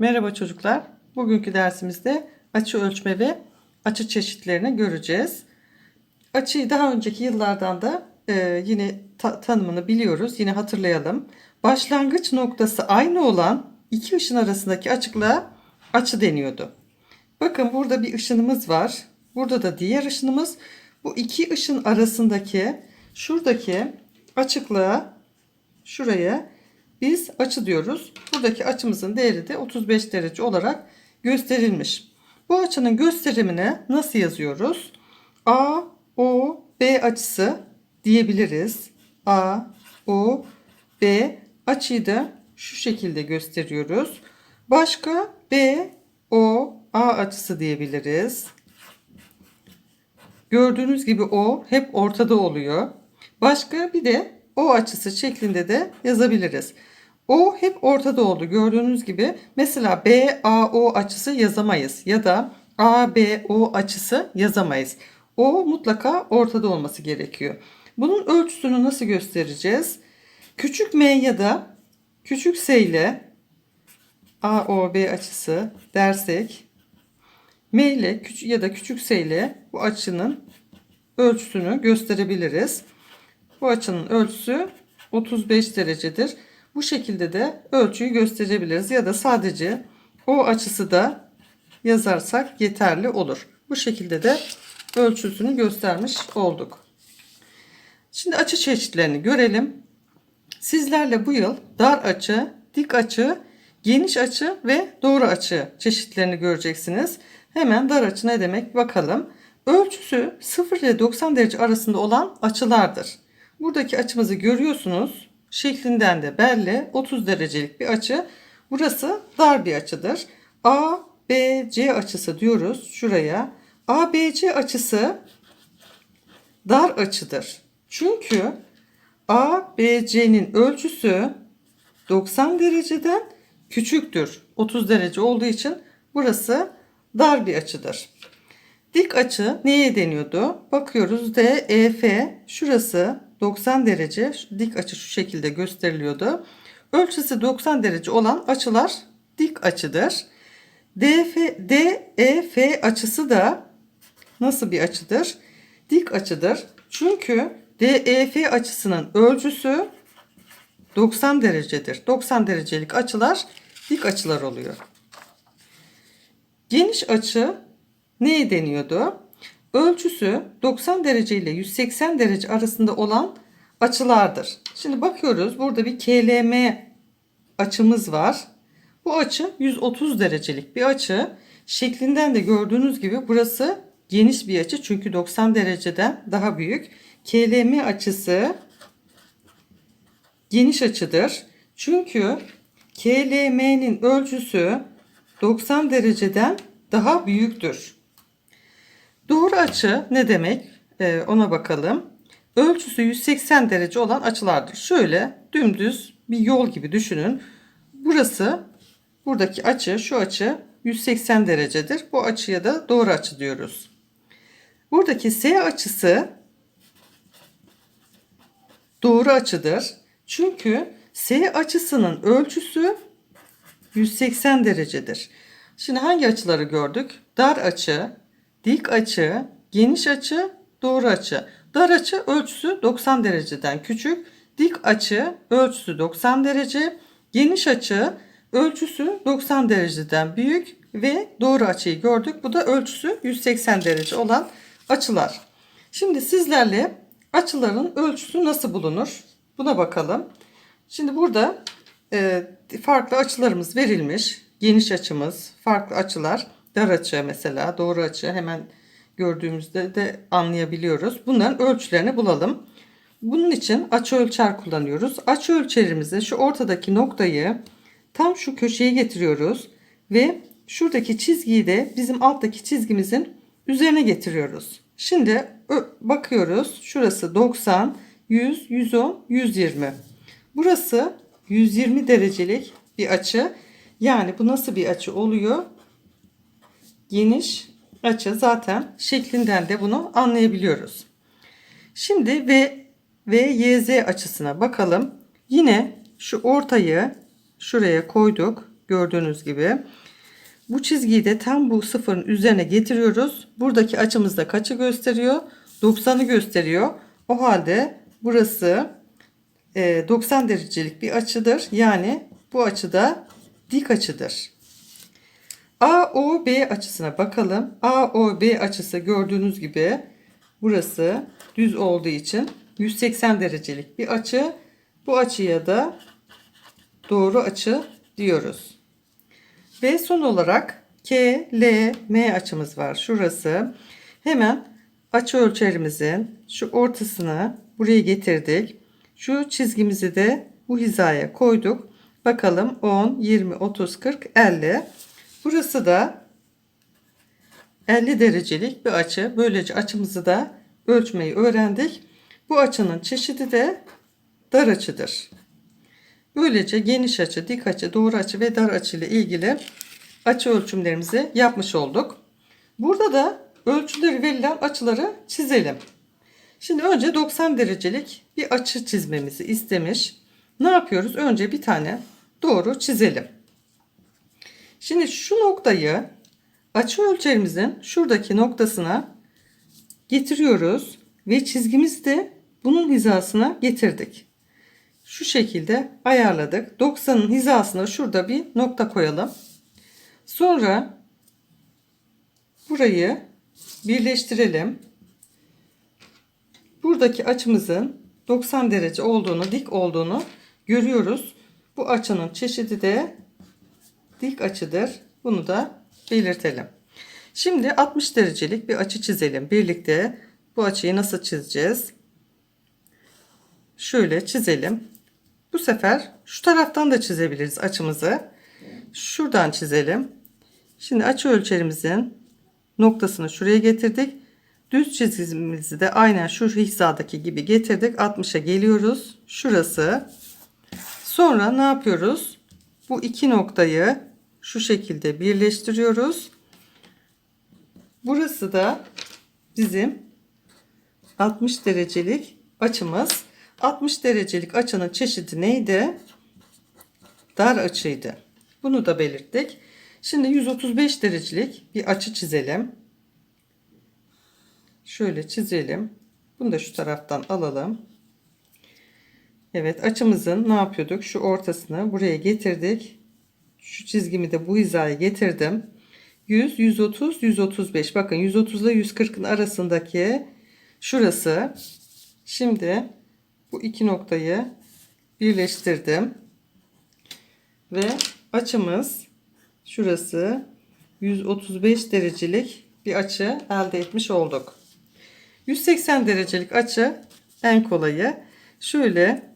Merhaba çocuklar. Bugünkü dersimizde açı ölçme ve açı çeşitlerini göreceğiz. Açıyı daha önceki yıllardan da e, yine ta- tanımını biliyoruz. Yine hatırlayalım. Başlangıç noktası aynı olan iki ışın arasındaki açıklığa açı deniyordu. Bakın burada bir ışınımız var. Burada da diğer ışınımız. Bu iki ışın arasındaki şuradaki açıklığa şuraya biz açı diyoruz. Buradaki açımızın değeri de 35 derece olarak gösterilmiş. Bu açının gösterimini nasıl yazıyoruz? A, O, B açısı diyebiliriz. A, O, B açıyı da şu şekilde gösteriyoruz. Başka B, O, A açısı diyebiliriz. Gördüğünüz gibi o hep ortada oluyor. Başka bir de o açısı şeklinde de yazabiliriz. O hep ortada oldu. Gördüğünüz gibi mesela BAO açısı yazamayız ya da ABO açısı yazamayız. O mutlaka ortada olması gerekiyor. Bunun ölçüsünü nasıl göstereceğiz? Küçük m ya da küçük s ile AOB açısı dersek M ile ya da küçük s ile bu açının ölçüsünü gösterebiliriz. Bu açının ölçüsü 35 derecedir. Bu şekilde de ölçüyü gösterebiliriz ya da sadece o açısı da yazarsak yeterli olur. Bu şekilde de ölçüsünü göstermiş olduk. Şimdi açı çeşitlerini görelim. Sizlerle bu yıl dar açı, dik açı, geniş açı ve doğru açı çeşitlerini göreceksiniz. Hemen dar açı ne demek bakalım. Ölçüsü 0 ile 90 derece arasında olan açılardır. Buradaki açımızı görüyorsunuz. Şeklinden de belli 30 derecelik bir açı. Burası dar bir açıdır. A, B, C açısı diyoruz şuraya. A, B, C açısı dar açıdır. Çünkü A, B, C'nin ölçüsü 90 dereceden küçüktür. 30 derece olduğu için burası dar bir açıdır. Dik açı neye deniyordu? Bakıyoruz D, E, F şurası 90 derece dik açı şu şekilde gösteriliyordu. Ölçüsü 90 derece olan açılar dik açıdır. DF, DEF açısı da nasıl bir açıdır? Dik açıdır. Çünkü DEF açısının ölçüsü 90 derecedir. 90 derecelik açılar dik açılar oluyor. Geniş açı neye deniyordu? Ölçüsü 90 derece ile 180 derece arasında olan açılardır. Şimdi bakıyoruz burada bir KLM açımız var. Bu açı 130 derecelik bir açı. Şeklinden de gördüğünüz gibi burası geniş bir açı çünkü 90 dereceden daha büyük. KLM açısı geniş açıdır. Çünkü KLM'nin ölçüsü 90 dereceden daha büyüktür. Açı ne demek? Ee, ona bakalım. Ölçüsü 180 derece olan açılardır. Şöyle dümdüz bir yol gibi düşünün. Burası buradaki açı şu açı 180 derecedir. Bu açıya da doğru açı diyoruz. Buradaki S açısı doğru açıdır. Çünkü S açısının ölçüsü 180 derecedir. Şimdi hangi açıları gördük? Dar açı, dik açı, geniş açı, doğru açı. Dar açı ölçüsü 90 dereceden küçük, dik açı ölçüsü 90 derece, geniş açı ölçüsü 90 dereceden büyük ve doğru açıyı gördük. Bu da ölçüsü 180 derece olan açılar. Şimdi sizlerle açıların ölçüsü nasıl bulunur? Buna bakalım. Şimdi burada e, farklı açılarımız verilmiş. Geniş açımız, farklı açılar, dar açı mesela, doğru açı hemen gördüğümüzde de anlayabiliyoruz. Bunların ölçülerini bulalım. Bunun için açı ölçer kullanıyoruz. Açı ölçerimizi şu ortadaki noktayı tam şu köşeye getiriyoruz ve şuradaki çizgiyi de bizim alttaki çizgimizin üzerine getiriyoruz. Şimdi bakıyoruz. Şurası 90, 100, 110, 120. Burası 120 derecelik bir açı. Yani bu nasıl bir açı oluyor? Geniş açı zaten şeklinden de bunu anlayabiliyoruz. Şimdi V ve YZ açısına bakalım. Yine şu ortayı şuraya koyduk. Gördüğünüz gibi. Bu çizgiyi de tam bu sıfırın üzerine getiriyoruz. Buradaki açımız da kaçı gösteriyor? 90'ı gösteriyor. O halde burası e, 90 derecelik bir açıdır. Yani bu açıda dik açıdır. AOB açısına bakalım. AOB açısı gördüğünüz gibi burası düz olduğu için 180 derecelik bir açı. Bu açıya da doğru açı diyoruz. Ve son olarak KLM açımız var. Şurası. Hemen açı ölçerimizin şu ortasını buraya getirdik. Şu çizgimizi de bu hizaya koyduk. Bakalım 10, 20, 30, 40, 50. Burası da 50 derecelik bir açı. Böylece açımızı da ölçmeyi öğrendik. Bu açının çeşidi de dar açıdır. Böylece geniş açı, dik açı, doğru açı ve dar açı ile ilgili açı ölçümlerimizi yapmış olduk. Burada da ölçüleri verilen açıları çizelim. Şimdi önce 90 derecelik bir açı çizmemizi istemiş. Ne yapıyoruz? Önce bir tane doğru çizelim. Şimdi şu noktayı açı ölçerimizin şuradaki noktasına getiriyoruz ve çizgimizi de bunun hizasına getirdik. Şu şekilde ayarladık. 90'ın hizasına şurada bir nokta koyalım. Sonra burayı birleştirelim. Buradaki açımızın 90 derece olduğunu, dik olduğunu görüyoruz. Bu açının çeşidi de dik açıdır. Bunu da belirtelim. Şimdi 60 derecelik bir açı çizelim. Birlikte bu açıyı nasıl çizeceğiz? Şöyle çizelim. Bu sefer şu taraftan da çizebiliriz açımızı. Şuradan çizelim. Şimdi açı ölçerimizin noktasını şuraya getirdik. Düz çizgimizi de aynen şu hizadaki gibi getirdik. 60'a geliyoruz. Şurası. Sonra ne yapıyoruz? Bu iki noktayı şu şekilde birleştiriyoruz. Burası da bizim 60 derecelik açımız. 60 derecelik açının çeşidi neydi? Dar açıydı. Bunu da belirttik. Şimdi 135 derecelik bir açı çizelim. Şöyle çizelim. Bunu da şu taraftan alalım. Evet açımızın ne yapıyorduk? Şu ortasını buraya getirdik. Şu çizgimi de bu hizaya getirdim. 100, 130, 135. Bakın 130 ile 140'ın arasındaki şurası. Şimdi bu iki noktayı birleştirdim. Ve açımız şurası 135 derecelik bir açı elde etmiş olduk. 180 derecelik açı en kolayı. Şöyle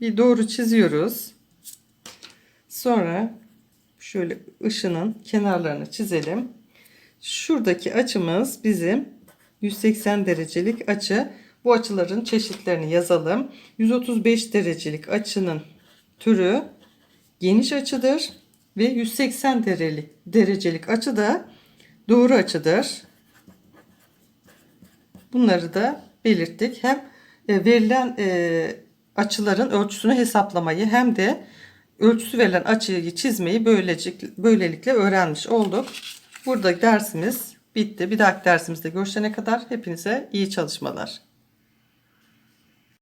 bir doğru çiziyoruz. Sonra şöyle ışının kenarlarını çizelim. Şuradaki açımız bizim 180 derecelik açı. Bu açıların çeşitlerini yazalım. 135 derecelik açının türü geniş açıdır ve 180 derecelik, derecelik açı da doğru açıdır. Bunları da belirttik. Hem e, verilen e, açıların ölçüsünü hesaplamayı hem de ölçüsü verilen açıyı çizmeyi böylelikle, böylelikle öğrenmiş olduk. Burada dersimiz bitti. Bir dahaki dersimizde görüşene kadar hepinize iyi çalışmalar.